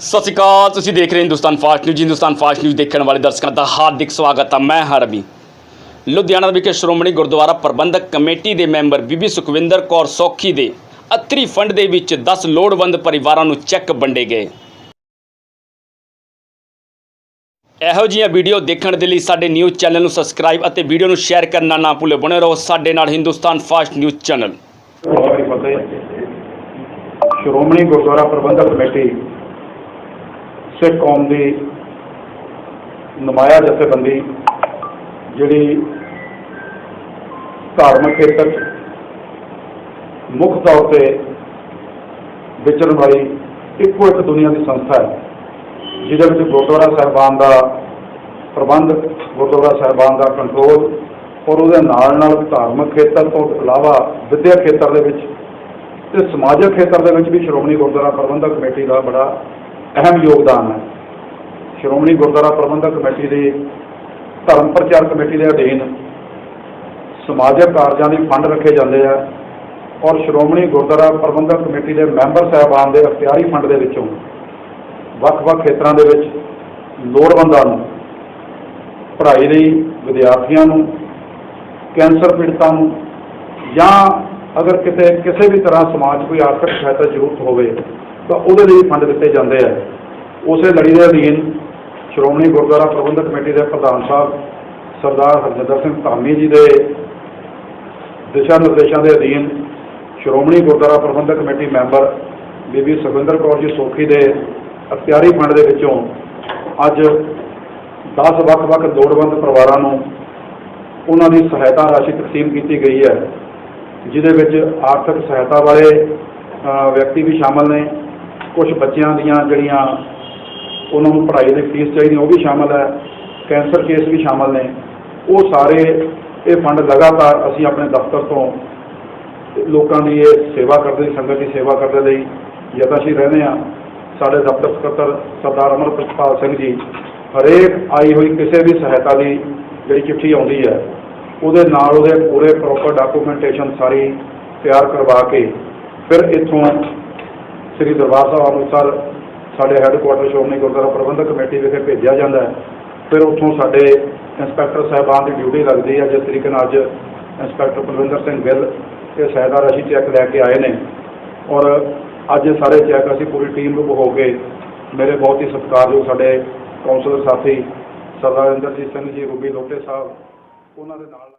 ਸਤਿ ਸ਼੍ਰੀ ਅਕਾਲ, ਤੁਸੀਂ ਦੇਖ ਰਹੇ ਹੋ Hindustan fast news. Hindustan fast news ਦੇਖਣ ਵਾਲੇ ਦਰਸ਼ਕਾਂ ਦਾ ਹਾਰਦਿਕ ਸਵਾਗਤ ਹੈ ਮੈਂ ਹਰਬੀ ਲੁਧਿਆਣਾ ਵਿਖੇ ਸ਼੍ਰੋਮਣੀ ਗੁਰਦੁਆਰਾ ਪ੍ਰਬੰਧਕ ਕਮੇਟੀ ਦੇ ਮੈਂਬਰ ਬੀਬੀ ਸੁਖਵਿੰਦਰ ਕੌਰ ਸੌਖੀ ਦੇ ਅਤਰੀ ਫੰਡ ਦੇ ਵਿੱਚ 10 ਲੋੜਵੰਦ ਪਰਿਵਾਰਾਂ ਨੂੰ ਚੈੱਕ ਵੰਡੇ ਗਏ। ਇਹੋ ਜਿਹੀਆਂ ਵੀਡੀਓ ਦੇਖਣ ਦੇ ਲਈ ਸਾਡੇ ਨਿਊਜ਼ ਚੈਨਲ ਨੂੰ ਸਬਸਕ੍ਰਾਈਬ ਅਤੇ ਵੀਡੀਓ ਨੂੰ ਸ਼ੇਅਰ ਕਰਨਾ ਨਾ ਭੁੱਲੋ। ਬਣੇ ਰਹੋ ਸਾਡੇ ਨਾਲ Hindustan fast news channel. Shiromani Gurdwara Parbandhak committee Sikh ਕੌਮ ਦੀ ਨੁਮਾਇਆ ਜਥੇਬੰਦੀ ਜਿਹੜੀ ਧਾਰਮਿਕ ਖੇਤਰ 'ਚ ਮੁੱਖ ਤੌਰ ਤੇ ਵਿਚਰਨ ਵਾਲੀ ਇੱਕੋ ਇੱਕ ਦੁਨੀਆ ਦੀ ਸੰਸਥਾ ਹੈ, ਜਿਹਦੇ ਵਿੱਚ ਗੁਰਦੁਆਰਾ ਸਾਹਿਬਾਨ ਦਾ ਪ੍ਰਬੰਧ, ਗੁਰਦੁਆਰਾ ਸਾਹਿਬਾਨ ਦਾ ਕੰਟਰੋਲ ਔਰ ਉਹਦੇ ਨਾਲ ਨਾਲ ਧਾਰਮਿਕ ਖੇਤਰ ਤੋਂ ਇਲਾਵਾ ਵਿਦਿਅਕ ਖੇਤਰ ਦੇ ਵਿੱਚ ਤੇ ਸਮਾਜਿਕ ਖੇਤਰ ਦੇ ਵਿੱਚ ਵੀ ਸ਼੍ਰੋਮਣੀ ਗੁਰਦੁਆਰਾ ਪ੍ਰਬੰਧਕ ਕਮੇਟੀ ਦਾ ਬੜਾ ਅਹਿਮ ਯੋਗਦਾਨ ਹੈ। ਸ਼੍ਰੋਮਣੀ ਗੁਰਦੁਆਰਾ ਪ੍ਰਬੰਧਕ ਕਮੇਟੀ ਦੇ ਧਰਮ ਪ੍ਰਚਾਰ ਕਮੇਟੀ ਦੇ ਅਧੀਨ ਸਮਾਜਿਕ ਕਾਰਜਾਂ ਦੇ ਫੰਡ ਰੱਖੇ ਜਾਂਦੇ ਆ ਔਰ ਸ਼੍ਰੋਮਣੀ ਗੁਰਦੁਆਰਾ ਪ੍ਰਬੰਧਕ ਕਮੇਟੀ ਦੇ ਮੈਂਬਰ ਸਾਹਿਬਾਨ ਦੇ ਅਖਤਿਆਰੀ ਫੰਡ ਦੇ ਵਿੱਚੋਂ ਵੱਖ-ਵੱਖ ਖੇਤਰਾਂ ਦੇ ਵਿੱਚ ਲੋੜਵੰਦਾਂ ਨੂੰ, ਪੜ੍ਹਾਈ ਲਈ ਵਿਦਿਆਰਥੀਆਂ ਨੂੰ, ਕੈਂਸਰ ਪੀੜਤਾਂ ਨੂੰ ਜਾਂ ਅਗਰ ਕਿਤੇ, ਕਿਸੇ ਵੀ ਤਰ੍ਹਾਂ ਸਮਾਜ ਕੋਈ ਆਰਥਿਕ ਸਹਾਇਤਾ ਜ਼ਰੂਰਤ ਹੋਵੇ ਤਾਂ ਉਹਦੇ ਲਈ ਫੰਡ ਦਿੱਤੇ ਜਾਂਦੇ ਆ। ਉਸੇ ਲੜੀ ਦੇ ਅਧੀਨ ਸ਼੍ਰੋਮਣੀ ਗੁਰਦੁਆਰਾ ਪ੍ਰਬੰਧਕ ਕਮੇਟੀ ਦੇ ਪ੍ਰਧਾਨ ਸਾਹਿਬ ਸਰਦਾਰ ਹਰਜਿੰਦਰ ਸਿੰਘ ਧਾਮੀ ਜੀ ਦੇ ਦਿਸ਼ਾ ਨਿਰਦੇਸ਼ਾਂ ਦੇ ਅਧੀਨ ਸ਼੍ਰੋਮਣੀ ਗੁਰਦੁਆਰਾ ਪ੍ਰਬੰਧਕ ਕਮੇਟੀ ਮੈਂਬਰ ਬੀਬੀ ਸੁਖਵਿੰਦਰ ਕੌਰ ਜੀ ਸੋਖੀ ਦੇ ਅਖਤਿਆਰੀ ਫੰਡ ਦੇ ਵਿੱਚੋਂ ਅੱਜ 10 ਵੱਖ-ਵੱਖ ਲੋੜਵੰਦ ਪਰਿਵਾਰਾਂ ਨੂੰ ਉਹਨਾਂ ਦੀ ਸਹਾਇਤਾ ਰਾਸ਼ੀ ਤਕਸੀਮ ਕੀਤੀ ਗਈ ਹੈ, ਜਿਹਦੇ ਵਿੱਚ ਆਰਥਿਕ ਸਹਾਇਤਾ ਵਾਲੇ ਵਿਅਕਤੀ ਵੀ ਸ਼ਾਮਲ ਨੇ। ਕੁਝ ਬੱਚਿਆਂ ਦੀਆਂ ਜਿਹੜੀਆਂ ਉਹਨਾਂ ਨੂੰ ਪੜ੍ਹਾਈ ਦੀ ਫੀਸ ਚਾਹੀਦੀ ਉਹ ਵੀ ਸ਼ਾਮਲ ਹੈ ਕੈਂਸਰ ਕੇਸ ਵੀ ਸ਼ਾਮਲ ਨੇ। ਉਹ ਸਾਰੇ ਇਹ ਫੰਡ ਲਗਾਤਾਰ ਅਸੀਂ ਆਪਣੇ ਦਫ਼ਤਰ ਤੋਂ ਲੋਕਾਂ ਦੀ ਇਹ ਸੇਵਾ ਕਰਦੇ, ਸੰਗਤ ਦੀ ਸੇਵਾ ਕਰਦੇ ਲਈ ਯਤਨਸ਼ੀਲ ਰਹਿੰਦੇ ਆ ਸਾਡੇ ਦਫ਼ਤਰ ਸਕੱਤਰ ਸਰਦਾਰ ਅਮਰ ਅਮਰਪ੍ਰਪਾਲ ਸਿੰਘ ਜੀ, ਹਰੇਕ ਆਈ ਹੋਈ ਕਿਸੇ ਵੀ ਸਹਾਇਤਾ ਦੀ ਜਿਹੜੀ ਚਿੱਠੀ ਆਉਂਦੀ ਹੈ, ਉਹਦੇ ਨਾਲ ਉਹਦੇ ਪੂਰੇ ਪ੍ਰੋਪਰ ਡਾਕੂਮੈਂਟੇਸ਼ਨ ਸਾਰੀ ਤਿਆਰ ਕਰਵਾ ਕੇ ਫਿਰ ਇੱਥੋਂ ਸ੍ਰੀ ਦਰਬਾਰ ਸਾਹਿਬ ਅੰਮ੍ਰਿਤਸਰ ਸਾਡੇ ਹੈੱਡਕੁਆਟਰ ਸ਼੍ਰੋਮਣੀ ਗੁਰਦੁਆਰਾ ਪ੍ਰਬੰਧਕ ਕਮੇਟੀ ਵਿਖੇ ਭੇਜਿਆ ਜਾਂਦਾ ਹੈ। ਫਿਰ ਉੱਥੋਂ ਸਾਡੇ ਇੰਸਪੈਕਟਰ ਸਾਹਿਬਾਨ ਦੀ ਡਿਊਟੀ ਲੱਗਦੀ ਹੈ। ਜਿਸ ਤਰੀਕੇ ਨਾਲ ਅੱਜ ਇੰਸਪੈਕਟਰ ਬਲਵਿੰਦਰ ਸਿੰਘ ਗਿੱਲ ਇਹ ਸਹਾਇਤਾ ਰਾਸ਼ੀ ਚੈੱਕ ਲੈ ਕੇ ਆਏ ਨੇ। ਔਰ ਅੱਜ ਸਾਰੇ ਚੈੱਕ ਅਸੀਂ ਪੂਰੀ ਟੀਮ ਨੂੰ ਹੋ ਕੇ ਮੇਰੇ ਬਹੁਤ ਹੀ ਸਤਿਕਾਰਯੋਗ ਸਾਡੇ ਕੌਂਸਲਰ ਸਾਥੀ ਸਰਦਾਰ ਇੰਦਰਜੀਤ ਸਿੰਘ ਜੀ, ਰੂਬੀ ਲੋਟੇ ਸਾਹਿਬ, ਉਹਨਾਂ ਦੇ ਨਾਲ